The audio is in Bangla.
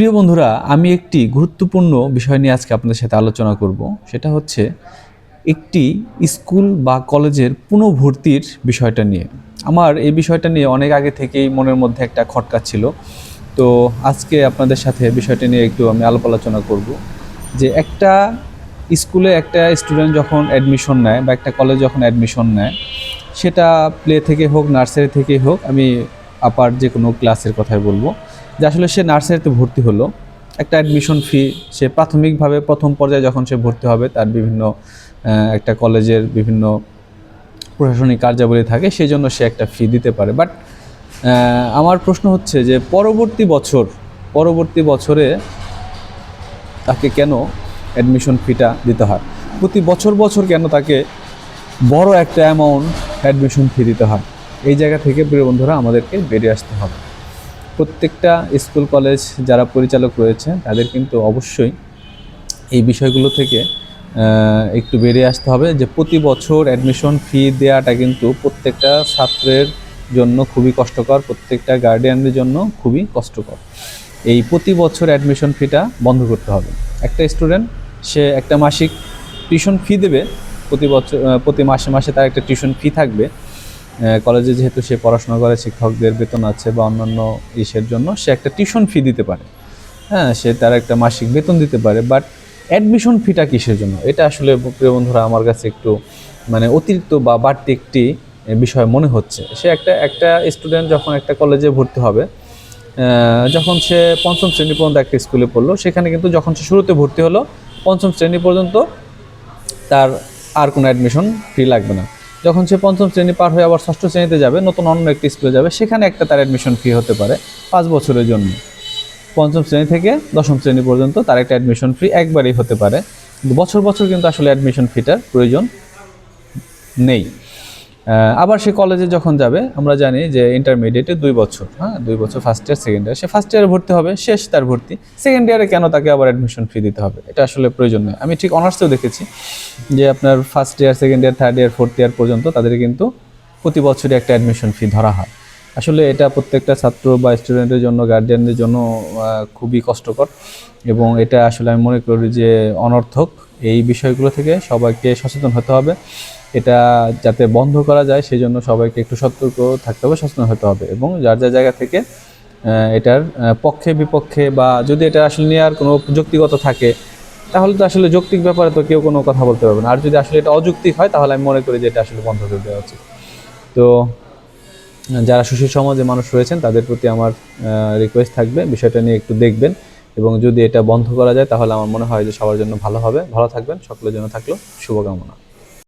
প্রিয় বন্ধুরা, আমি একটি গুরুত্বপূর্ণ বিষয় নিয়ে আজকে আপনাদের সাথে আলোচনা করব। সেটা হচ্ছে একটি স্কুল বা কলেজের পুনঃভর্তির বিষয়টা নিয়ে। আমার এই বিষয়টা নিয়ে অনেক আগে থেকেই মনের মধ্যে একটা খটকা ছিল। তো আজকে আপনাদের সাথে বিষয়টা নিয়ে একটু আমি আলাপ আলোচনা করব যে একটা স্কুলে একটা স্টুডেন্ট যখন অ্যাডমিশন নেয় বা একটা কলেজ যখন অ্যাডমিশন নেয়, সেটা প্লে থেকে হোক নার্সারি থেকে হোক, আমি আপার যে কোনো ক্লাসের কথাই বলব। যে আসলে সে নার্সারিতে ভর্তি হলো। একটা অ্যাডমিশন ফি সে প্রাথমিকভাবে প্রথম পর্যায়ে যখন সে ভর্তি হবে, তার বিভিন্ন একটা কলেজের বিভিন্ন প্রশাসনিক কার্যাবলী থাকে সেই জন্য সে একটা ফি দিতে পারে। বাট আমার প্রশ্ন হচ্ছে যে পরবর্তী বছর, পরবর্তী বছরে তাকে কেন অ্যাডমিশন ফিটা দিতে হয়? প্রতি বছর বছর কেন তাকে বড় একটা অ্যামাউন্ট অ্যাডমিশন ফি দিতে হয়? এই জায়গা থেকে প্রিয় বন্ধুরা, আমাদেরকে বেরিয়ে আসতে হবে। প্রত্যেকটা স্কুল, কলেজ যারা পরিচালক রয়েছে, তাদের কিন্তু অবশ্যই এই বিষয়গুলো থেকে একটু বেরিয়ে আসতে হবে যে প্রতি বছর অ্যাডমিশন ফি দেওয়াটা কিন্তু প্রত্যেকটা ছাত্রের জন্য খুবই কষ্টকর, প্রত্যেকটা গার্ডিয়ানদের জন্য খুবই কষ্টকর। এই প্রতি বছর অ্যাডমিশন ফিটা বন্ধ করতে হবে। একটা স্টুডেন্ট সে একটা মাসিক টিউশন ফি দেবে, প্রতি বছর প্রতি মাসে মাসে তার একটা টিউশন ফি থাকবে। কলেজে যেহেতু সে পড়াশোনা করে, শিক্ষকদের বেতন আছে বা অন্যান্য ইসের জন্য, সে একটা টিউশন ফি দিতে পারে। হ্যাঁ সে তার একটা মাসিক বেতন দিতে পারে বাট অ্যাডমিশন ফিটা কিসের জন্য? এটা আসলে প্রিয় বন্ধুরা, আমার কাছে একটু মানে অতিরিক্ত বা বাড়তি একটি বিষয় মনে হচ্ছে। সে একটা একটা স্টুডেন্ট যখন একটা কলেজে ভর্তি হবে যখন সে পঞ্চম শ্রেণি পর্যন্ত একটা স্কুলে পড়ল, সেখানে কিন্তু যখন সে শুরুতে ভর্তি হলো, পঞ্চম শ্রেণি পর্যন্ত তার আর কোনো অ্যাডমিশন ফি লাগবে না। যখন সে পঞ্চম শ্রেণি পার হয়ে আবার ষষ্ঠ শ্রেণীতে যাবে, নতুন অন্য একটি স্কুলে যাবে, সেখানে একটা তার অ্যাডমিশন ফি হতে পারে পাঁচ বছরের জন্য। পঞ্চম শ্রেণি থেকে দশম শ্রেণি পর্যন্ত তার একটা অ্যাডমিশন ফি একবারই হতে পারে। বছর বছর কিন্তু আসলে অ্যাডমিশন ফিটার প্রয়োজন নেই। আবার সে কলেজে যখন যাবে, আমরা জানি যে ইন্টারমিডিয়েটে দুই বছর হ্যাঁ দুই বছর ফার্স্ট ইয়ার সেকেন্ড ইয়ার সে ফার্স্ট ইয়ারে ভর্তি হবে, শেষ তার ভর্তি। সেকেন্ড ইয়ারে কেন তাকে আবার অ্যাডমিশন ফি দিতে হবে? এটা আসলে প্রয়োজন নয় আমি ঠিক অনার্সেও দেখেছি যে আপনার first year second year third year fourth year পর্যন্ত তাদের কিন্তু প্রতি বছরই একটা অ্যাডমিশন ফি ধরা হয়। আসলে এটা প্রত্যেকটা ছাত্র বা স্টুডেন্টের জন্য গার্ডিয়ানদের জন্য খুবই কষ্টকর এবং এটা আসলে আমি মনে করি যে অনর্থক। এই বিষয়গুলো থেকে সবাইকে সচেতন হতে হবে। এটা যাতে বন্ধ করা যায় সেই জন্য সবাইকে একটু সতর্ক থাকতে হবে, সচেতন হতে হবে এবং যার যার জায়গা থেকে এটার পক্ষে বিপক্ষে বা যদি এটা আসলে নেওয়ার কোনো যৌক্তিগত থাকে, তাহলে তো আসলে যৌক্তিক ব্যাপারে তো কেউ কোনো কথা বলতে পারবে না। আর যদি আসলে এটা অযৌক্তিক হয়, তাহলে আমি মনে করি যে এটা আসলে বন্ধ করে দেওয়া উচিত। তো, যারা সুশীল সমাজে মানুষ রয়েছেন, তাদের প্রতি আমার রিকোয়েস্ট থাকবে। বিষয়টা নিয়ে একটু দেখবেন। এবং যদি এটা বন্ধ করা যায়, তাহলে আমার মনে হয় যে সবার জন্য ভালো হবে। ভালো থাকবেন, সকলের জন্য থাকল। শুভকামনা।